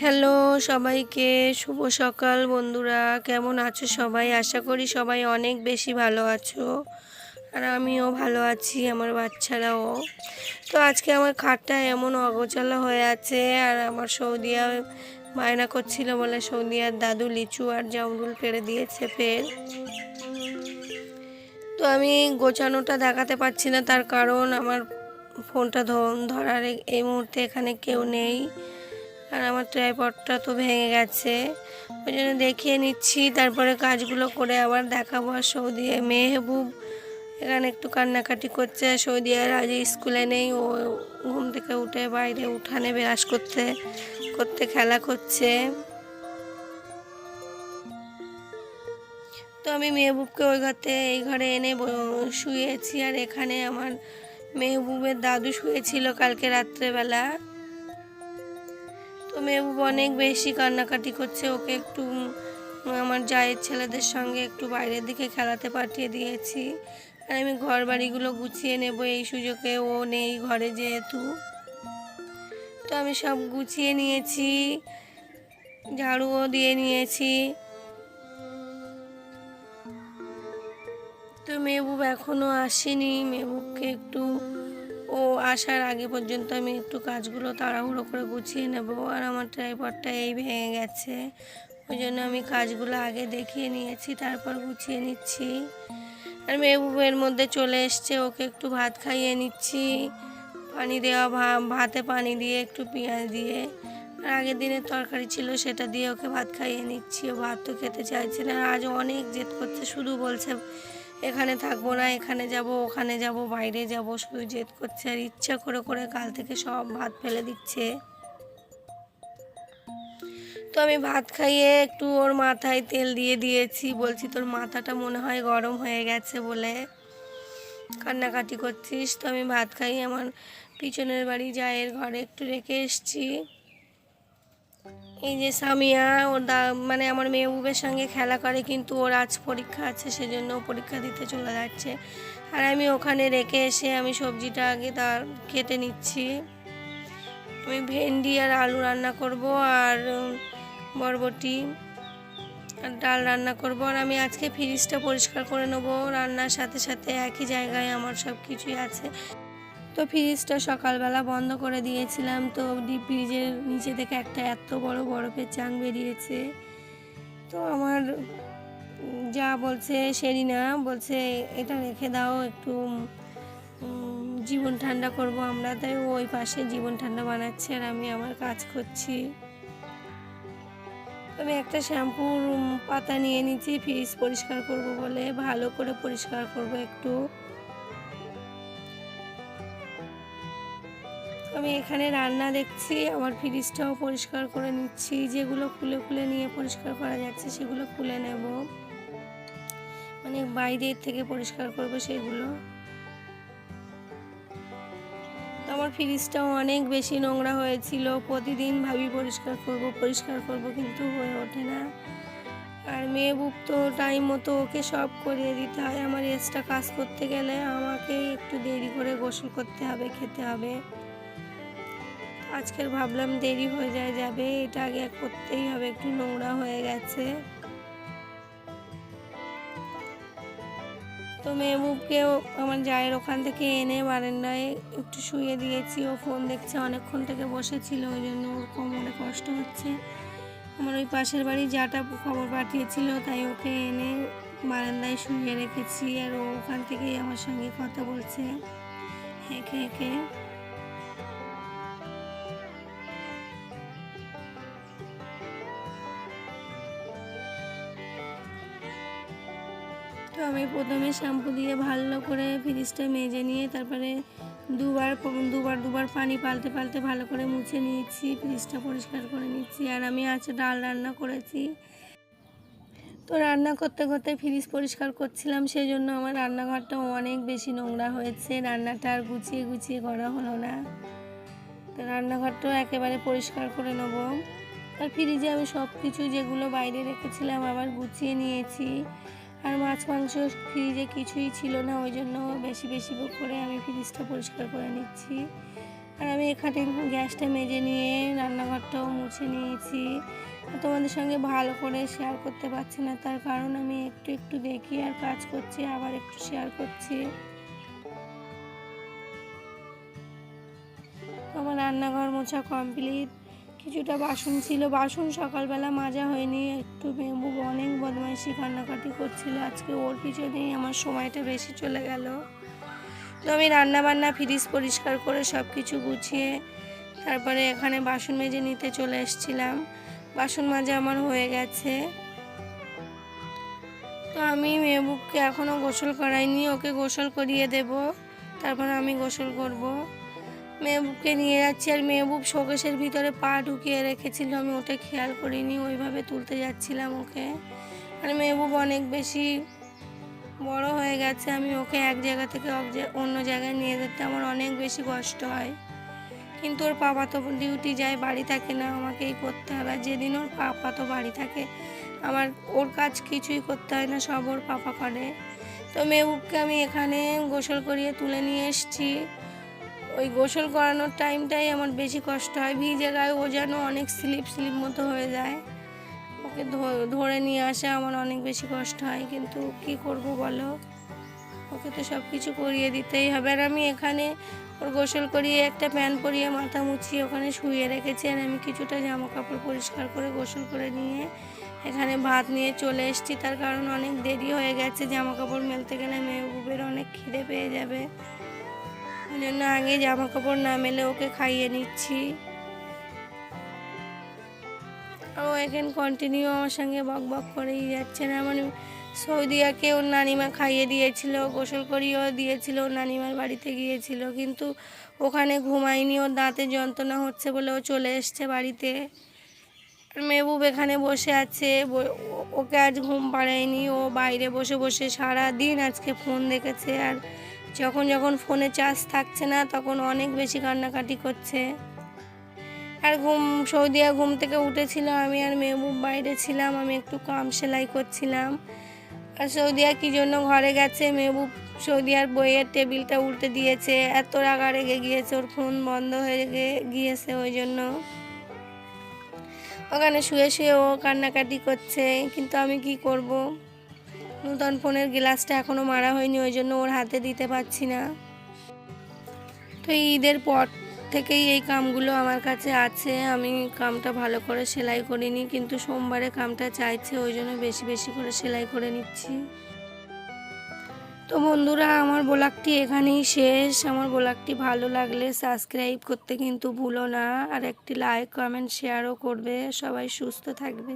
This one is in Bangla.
হ্যালো সবাইকে, শুভ সকাল বন্ধুরা। কেমন আছো সবাই? আশা করি সবাই অনেক বেশি ভালো আছো আর আমিও ভালো আছি, আমার বাচ্চারাও। তো আজকে আমার খাটটা এমন অগোছালো হয়ে আছে আর আমার সৌদিয়া বায়না করছিল বলে সৌদিয়ার দাদু লিচু আর জামরুল পেরে দিয়েছে ফের। তো আমি গোছানোটা দেখাতে পারছি না, তার কারণ আমার ফোনটা ধরার এই মুহূর্তে এখানে কেউ নেই। আর আমার ট্রাইপডটা তো ভেঙে গেছে। ওই জন্য দেখিয়ে নিচ্ছি, তারপরে কাজগুলো করে আবার দেখাবো। আর সৌদি মেহবুব এখানে একটু কান্নাকাটি করছে। সৌদি আর আজ স্কুলে নেই, ও ঘুম থেকে উঠে বাইরে উঠানে বিরাস করতে করতে খেলা করছে। তো আমি মেহবুবকে ওই ঘরতে এই ঘরে এনে শুয়েছি। আর এখানে আমার মেহবুবের দাদু শুয়েছিল কালকে রাত্রেবেলা। তো মেহবুব অনেক বেশি কান্নাকাটি করছে, ওকে একটু আমার জায়ের ছেলেদের সঙ্গে একটু বাইরের দিকে খেলাতে পাঠিয়ে দিয়েছি। আর আমি ঘর বাড়িগুলো গুছিয়ে নেব, এই সুযোগে ও নেই ঘরে যেহেতু। তো আমি সব গুছিয়ে নিয়েছি, ঝাড়ুও দিয়ে নিয়েছি। তো মেহবুব এখনও আসেনি, মেহবুবকে একটু ও আসার আগে পর্যন্ত আমি একটু কাজগুলো তাড়াহুড়ো করে গুছিয়ে নেব আর আমার ট্রাইপডটা এই ভেঙে গেছে। ওই জন্য আমি কাজগুলো আগে দেখিয়ে নিয়েছি, তারপর গুছিয়ে নিচ্ছি। আর মেহবুবের মধ্যে চলে এসছে, ওকে একটু ভাত খাইয়ে নিচ্ছি। পানি দেওয়া ভাতে পানি দিয়ে, একটু পেঁয়াজ দিয়ে। আর আগের দিনের তরকারি ছিল সেটা দিয়ে ওকে ভাত খাইয়ে নিচ্ছি। ও ভাত তো খেতে চাইছে না, আজ অনেক জেদ করছে, শুধু বলছে এখানে থাকব না, এখানে যাব, ওখানে যাব, বাইরে যাব, শুধু জেদ করছে আর ইচ্ছা করে করে কাল থেকে সব ভাত ফেলে দিচ্ছে। তো আমি ভাত খাইয়ে একটু ওর মাথায় তেল দিয়ে দিয়েছি, বলছি তোর মাথাটা মনে হয় গরম হয়ে গেছে বলে কান্নাকাটি করছিস। তো আমি ভাত খাইয়ে আমার পিছনের বাড়ি জায়ের ঘরে একটু রেখে এসছি। এই যে সামিয়া, ওর দা মানে আমার মেহবুবের সঙ্গে খেলা করে, কিন্তু ওর আজ পরীক্ষা আছে, সেজন্য পরীক্ষা দিতে চলে যাচ্ছে। আর আমি ওখানে রেখে এসে আমি সবজিটা আগে তার কেটে নিচ্ছি। আমি ভেন্ডি আর আলু রান্না করব আর বরবটি আর ডাল রান্না করব। আর আমি আজকে ফ্রিজটা পরিষ্কার করে নেব। রান্নার সাথে সাথে একই জায়গায় আমার সব কিছুই আছে। তো ফ্রিজটা সকালবেলা বন্ধ করে দিয়েছিলাম। তো ফ্রিজের নিচে থেকে একটা এত বড় বরফের চাং বেরিয়েছে। তো আমার যা বলছে সেরিনা বলছে, এটা রেখে দাও, একটু জীবন ঠান্ডা করব আমরা। তাই ওই পাশে জীবন ঠান্ডা বানাচ্ছে আর আমি আমার কাজ করছি। আমি একটা শ্যাম্পুর পাতা নিয়ে নিচ্ছি ফ্রিজ পরিষ্কার করব বলে, ভালো করে পরিষ্কার করব একটু। আমি এখানে রান্না দেখছি, আমার ফ্রিজটাও পরিষ্কার করে নিচ্ছি, যেগুলো খুলে খুলে নিয়ে পরিষ্কার করা যাচ্ছে সেগুলো খুলে নেব। মানে বাইরের থেকে পরিষ্কার করব সেগুলো। তো আমার ফ্রিজটাও অনেক বেশি নোংরা হয়েছিল, প্রতিদিন ভাবি পরিষ্কার করব পরিষ্কার করব কিন্তু হয়ে ওঠে না। আর মেহবুব তো টাইম মতো ওকে সব করিয়ে দিতে হয়, আমার এক্সট্রা কাজ করতে গেলে আমাকে একটু দেরি করে গোসল করতে হবে, খেতে হবে। আজকের ভাবলাম দেরি হয়ে যায়, যাবে। এটা আগে করতেই হবে, একটু নোংরা হয়ে গেছে। তো মেহবুবকেও আমার জায়ের ওখান থেকে এনে বারান্দায় একটু শুয়ে দিয়েছি। ও ফোন দেখছে, অনেকক্ষণ থেকে বসেছিল, ওই জন্য ওর কোমরে কষ্ট হচ্ছে। আমার ওই পাশের বাড়ি যাটা খবর পাঠিয়েছিল, তাই ওকে এনে বারান্দায় শুয়ে রেখেছি। আর ও ওখান থেকেই আমার সঙ্গে কথা বলছে। হেঁকে হেঁকে তো আমি প্রথমে শ্যাম্পু দিয়ে ভালো করে ফ্রিজটা মেজে নিয়ে তারপরে দুবার দুবার দুবার পানি পাল্টে পাল্টে ভালো করে মুছে নিয়েছি, ফ্রিজটা পরিষ্কার করে নিচ্ছি আর আমি আজ ডাল রান্না করেছি। তো রান্না করতে করতে ফ্রিজ পরিষ্কার করছিলাম সেই জন্য আমার রান্নাঘরটা অনেক বেশি নোংরা হয়েছে, রান্নাটা আর গুছিয়ে গুছিয়ে করা হলো না। তো রান্নাঘরটাও একেবারে পরিষ্কার করে নেব। আর ফ্রিজে আমি সব কিছু যেগুলো বাইরে রেখেছিলাম আবার গুছিয়ে নিয়েছি। আর মাছ মাংস ফ্রিজে কিছুই ছিল না, ওই জন্য বেশি বেশি করে আমি ফ্রিজটা পরিষ্কার করে নিচ্ছি। আর আমি এখানে গ্যাসটা মেজে নিয়ে রান্নাঘরটাও মুছে নিয়েছি। তোমাদের সঙ্গে ভালো করে শেয়ার করতে পারছি না, তার কারণ আমি একটু একটু দেখি আর কাজ করছি, আবার একটু শেয়ার করছি। আমার রান্নাঘর মোছা কমপ্লিট কিছুটা বাসন ছিল। বাসন সকালবেলা মাজা হয়নি। একটু মেবু অনেক বদমাইশি, কান্নাকাটি করছিল। আজকে ওর পিছনেই আমার সময়টা বেশি চলে গেল। তো আমি রান্না বান্না ফ্রিজ পরিষ্কার করে সব কিছু গুছিয়ে তারপরে এখানে বাসন মেজে নিতে চলে এসেছিলাম। বাসন মাজা আমার হয়ে গেছে। তো আমি মেহবুবকে এখনও গোসল করাইনি। ওকে গোসল করিয়ে দেব। তারপর আমি গোসল করব। মেহবুবকে নিয়ে যাচ্ছি আর মেহবুব শোকেশের ভিতরে পা ঢুকিয়ে রেখেছিল, আমি ওটা খেয়াল করিনি, ওইভাবে তুলতে যাচ্ছিলাম ওকে। আর মেহবুব অনেক বেশি বড় হয়ে গেছে, আমি ওকে এক জায়গা থেকে অন্য জায়গায় নিয়ে যেতে আমার অনেক বেশি কষ্ট হয়। কিন্তু ওর পাপা তো ডিউটি যায়, বাড়ি থাকে না, আমাকেই করতে হবে। আর যেদিন ওর পাপা তো বাড়ি থাকে, আমার, ওর কাজ কিছুই করতে হয় না, সব ওর পাপা করে। তো মেহবুবকে আমি এখানে গোসল করিয়ে তুলে নিয়ে এসেছি। ওই গোসল করানোর টাইমটাই আমার বেশি কষ্ট হয়। ভিজে গায়ে ও যেন অনেক স্লিপ স্লিপ মতো হয়ে যায়। ওকে ধরে নিয়ে আসা আমার অনেক বেশি কষ্ট হয়। কিন্তু কি করব বলো? ওকে তো সব কিছু করিয়ে দিতেই হবে। আর আমি এখানে ওর গোসল করিয়ে একটা প্যান্ট পরিয়ে মাথা মুছিয়ে ওখানে শুয়ে রেখেছি। আর আমি কিছুটা জামা কাপড় পরিষ্কার করে গোসল করে নিয়ে এখানে ভাত নিয়ে চলে এসেছি। তার কারণ অনেক দেরি হয়ে গেছে। জামা কাপড় মেলতে গেলে মেহবুবের অনেক খিদে পেয়ে যাবে। ওই জন্য আগে জামা কাপড় না মেলে ওকে খাইয়ে নিচ্ছি। ও এখানে কন্টিনিউ আমার সঙ্গে বক বক করেই যাচ্ছে না। মানে সৌদিয়াকে ওর নানিমা খাইয়ে দিয়েছিল, গোসল করিয়েও দিয়েছিল ওর নানিমার বাড়িতে গিয়েছিল। কিন্তু ওখানে ঘুমায়নি, ওর দাঁতে যন্ত্রণা হচ্ছে বলে ও চলে এসছে বাড়িতে। মেহবুব এখানে বসে আছে ওকে আজ ঘুম পাড়ায়নি, ও বাইরে বসে বসে সারা দিন আজকে ফোন দেখেছে। আর যখন যখন ফোনে চার্জ থাকছে না, তখন অনেক বেশি কান্নাকাটি করছে। আর ঘুম সৌদিয়া ঘুম থেকে উঠেছিল, আমি আর মেহবুব বাইরে ছিলাম, আমি একটু কাম সেলাই করছিলাম। আর সৌদিয়া কী জন্য ঘরে গেছে? মেহবুব সৌদিয়ার বইয়ের টেবিলটা উল্টে দিয়েছে, এত রাগা রেগে গিয়েছে, ওর ফোন বন্ধ হয়ে গিয়েছে ওই জন্য। ওখানে শুয়ে শুয়ে ও কান্নাকাটি করছে, কিন্তু আমি কি করব? নূতন ফোনের গ্লাসটা এখনও মারা হয়নি, ওই জন্য ওর হাতে দিতে পারছি না। তো ঈদের পর থেকেই এই কামগুলো আমার কাছে আছে। আমি কামটা ভালো করে সেলাই করিনি, কিন্তু সোমবারে কামটা চাইছে, ওই জন্য বেশি বেশি করে সেলাই করে নিচ্ছি। তো বন্ধুরা, আমার ব্লগটি এখানেই শেষ। আমার ব্লগটি ভালো লাগলে সাবস্ক্রাইব করতে কিন্তু ভুলো না। আর একটি লাইক, কমেন্ট, শেয়ারও করবে। সবাই সুস্থ থাকবে।